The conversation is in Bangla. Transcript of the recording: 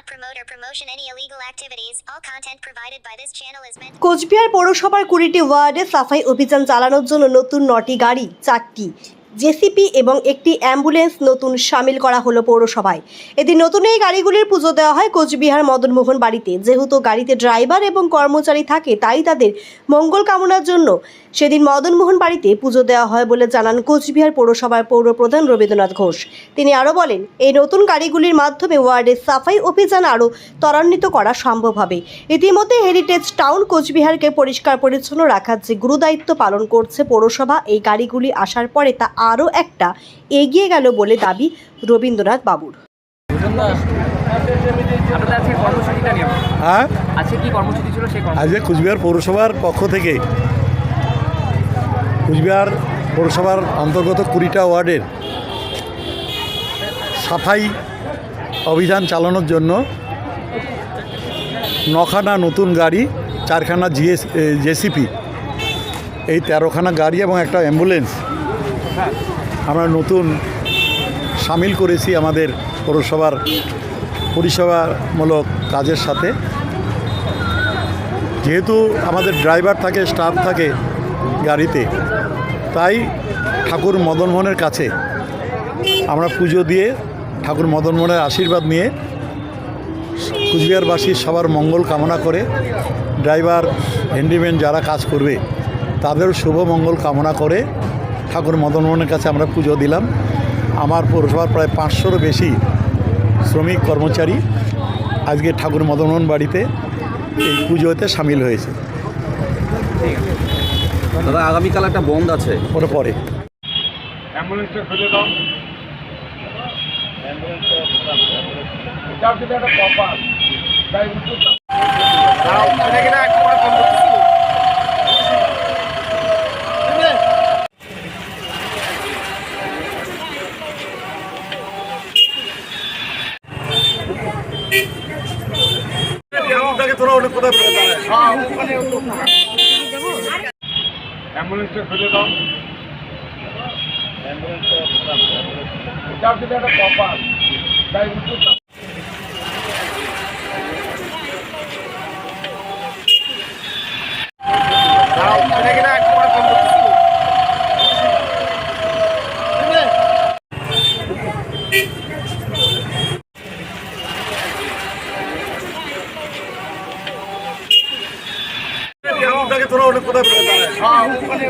not promote or promotion any illegal activities. All content provided by this channel is meant Cooch Behar পৌরসভার কুড়িটি ওয়ার্ডে সাফাই অভিযান চালানোর জন্য নতুন নটি গাড়ি চারটি জেসিপি এবং একটি অ্যাম্বুলেন্স নতুন সামিল করা হলো পৌরসভায়। এদিন নতুন এই গাড়িগুলির পুজো দেওয়া হয় কোচবিহার মদনমোহন বাড়িতে। যেহেতু গাড়িতে ড্রাইভার এবং কর্মচারী থাকে, তাই তাদের মঙ্গল কামনার জন্য সেদিন মদনমোহন বাড়িতে পুজো দেওয়া হয় বলে জানান কোচবিহার পৌরসভার পৌরপ্রধান রবীন্দ্রনাথ ঘোষ। তিনি আরও বলেন, এই নতুন গাড়িগুলির মাধ্যমে ওয়ার্ডের সাফাই অভিযান আরও ত্বরান্বিত করা সম্ভব হবে। ইতিমধ্যে হেরিটেজ টাউন কোচবিহারকে পরিষ্কার পরিচ্ছন্ন রাখার যে গুরুদায়িত্ব পালন করছে পৌরসভা, এই গাড়িগুলি আসার পরে তা আরও একটা এগিয়ে গেল বলে দাবি রবীন্দ্রনাথ বাবুর। হ্যাঁ? আজকে কুচবিহার পৌরসভার পক্ষ থেকে কুচবিহার পৌরসভার অন্তর্গত কুড়িটা ওয়ার্ডের সাফাই অভিযান চালানোর জন্য নখানা নতুন গাড়ি চারখানা জিএস জেসিপি এই তেরোখানা গাড়ি এবং একটা অ্যাম্বুলেন্স আমরা নতুন সামিল করেছি আমাদের পৌরসভার পরিষেবামূলক কাজের সাথে। যেহেতু আমাদের ড্রাইভার থাকে, স্টাফ থাকে গাড়িতে, তাই ঠাকুর মদনমোহনের কাছে আমরা পুজো দিয়ে ঠাকুর মদনমোহনের আশীর্বাদ নিয়ে কুচবিহারবাসীর সবার মঙ্গল কামনা করে ড্রাইভার হ্যান্ডিম্যান যারা কাজ করবে তাদের শুভ মঙ্গল কামনা করে ঠাকুর মদন মদনমোহনের কাছে আমরা পুজো দিলাম। আমার পৌরসভার প্রায় পাঁচশোরও বেশি শ্রমিক কর্মচারী আজকে ঠাকুর মদনমোহন বাড়িতে এই পুজোতে সামিল হয়েছে। দাদা আগামীকাল একটা বন্ধ আছে। ওটা পরে। অ্যাম্বুলেন্সটা খুলে দাও সেটা একটা কপাল তাই উত্তর দাঁড়াও এটা কিনা একটু করে ফোন করতেছি অ্যাম্বুলেন্সটা খুলে দাও। অ্যাম্বুলেন্সটা সেটা একটা কপাল। তাই হ্যাঁ ওখানে